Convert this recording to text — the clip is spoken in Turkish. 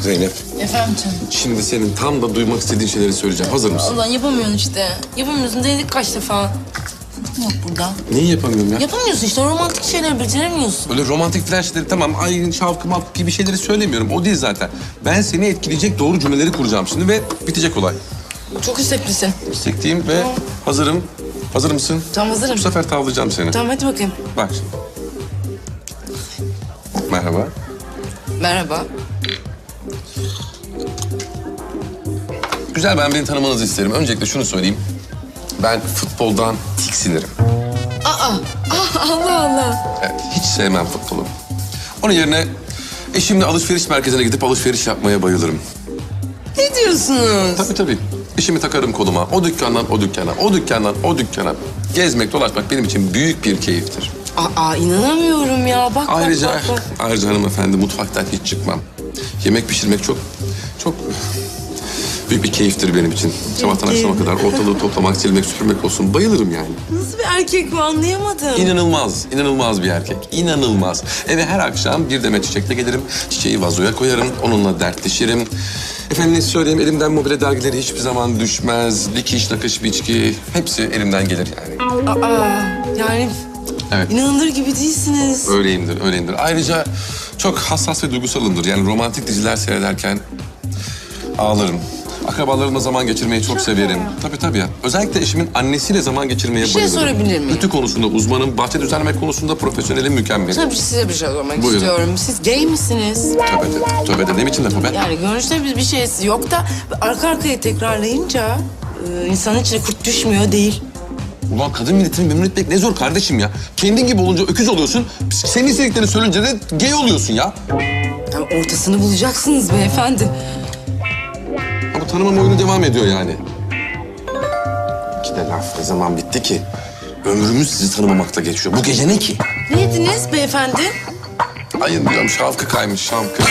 Zeynep, Efendim canım. şimdi senin tam da duymak istediğin şeyleri söyleyeceğim. Hazır mısın? Allah yapamıyorsun işte. Yapamıyorsun dedik kaç defa. Yok burada. Neyi yapamıyorum ya? Yapamıyorsun işte romantik şeyler beceremiyorsun. Öyle romantik falan şeyleri tamam, ayrın, şavkı mavkı gibi şeyleri söylemiyorum. O değil zaten. Ben seni etkileyecek doğru cümleleri kuracağım şimdi ve bitecek olay. Çok istekliysin. İstekliyim ve hazırım. Hazır mısın? Tamam hazırım. Bu sefer tavlayacağım seni. Tamam hadi bakayım. Bak şimdi. Merhaba. Merhaba. Güzel ben beni tanımanızı isterim. Öncelikle şunu söyleyeyim. Ben futboldan tiksinirim. Aa, aa Allah Allah. Evet, hiç sevmem futbolu. Onun yerine eşimle alışveriş merkezine gidip alışveriş yapmaya bayılırım. Ne diyorsunuz? Tabii tabii. Eşimi takarım koluma. O dükkandan o dükkana, o dükkandan o dükkana. Gezmek, dolaşmak benim için büyük bir keyiftir. Aa inanamıyorum ya. Bak Ayrıca, bak bak. bak. ayrıca hanımefendi mutfaktan hiç çıkmam. Yemek pişirmek çok, çok büyük bir keyiftir benim için. Sabahtan akşama kadar ortalığı toplamak, silmek, süpürmek olsun. Bayılırım yani. Nasıl bir erkek bu anlayamadım. İnanılmaz, inanılmaz bir erkek. İnanılmaz. Eve her akşam bir demet çiçekle gelirim. Çiçeği vazoya koyarım, onunla dertleşirim. Efendim ne söyleyeyim, elimden mobilya dergileri hiçbir zaman düşmez. Dikiş, nakış, biçki hepsi elimden gelir yani. Aa yani Evet. inanılır gibi değilsiniz. Öyleyimdir, öyleyimdir. Ayrıca çok hassas ve duygusalımdır. Yani romantik diziler seyrederken ağlarım. Akrabalarımla zaman geçirmeyi çok severim. Tabii tabii ya. Özellikle eşimin annesiyle zaman geçirmeye şey bayılırım. sorabilir miyim? Ütü konusunda uzmanım, bahçe düzenlemek konusunda profesyonelim, mükemmelim. Tabii size bir şey sormak Buyurun. istiyorum. Siz gay misiniz? Tövbe de, tövbe de. Ne biçim laf o be? Yani görünüşte bir, bir şeysi yok da arka arkaya tekrarlayınca e, insanın içine kurt düşmüyor değil. Ulan kadın milletini memnun etmek ne zor kardeşim ya. Kendin gibi olunca öküz oluyorsun. Senin istediklerini söyleyince de gay oluyorsun ya. Yani ortasını bulacaksınız beyefendi. Ama tanımam oyunu devam ediyor yani. İki de laf ne zaman bitti ki? Ömrümüz sizi tanımamakta geçiyor. Bu gece ne ki? Ne yediniz beyefendi? Ayın diyorum şavkı kaymış şavkı.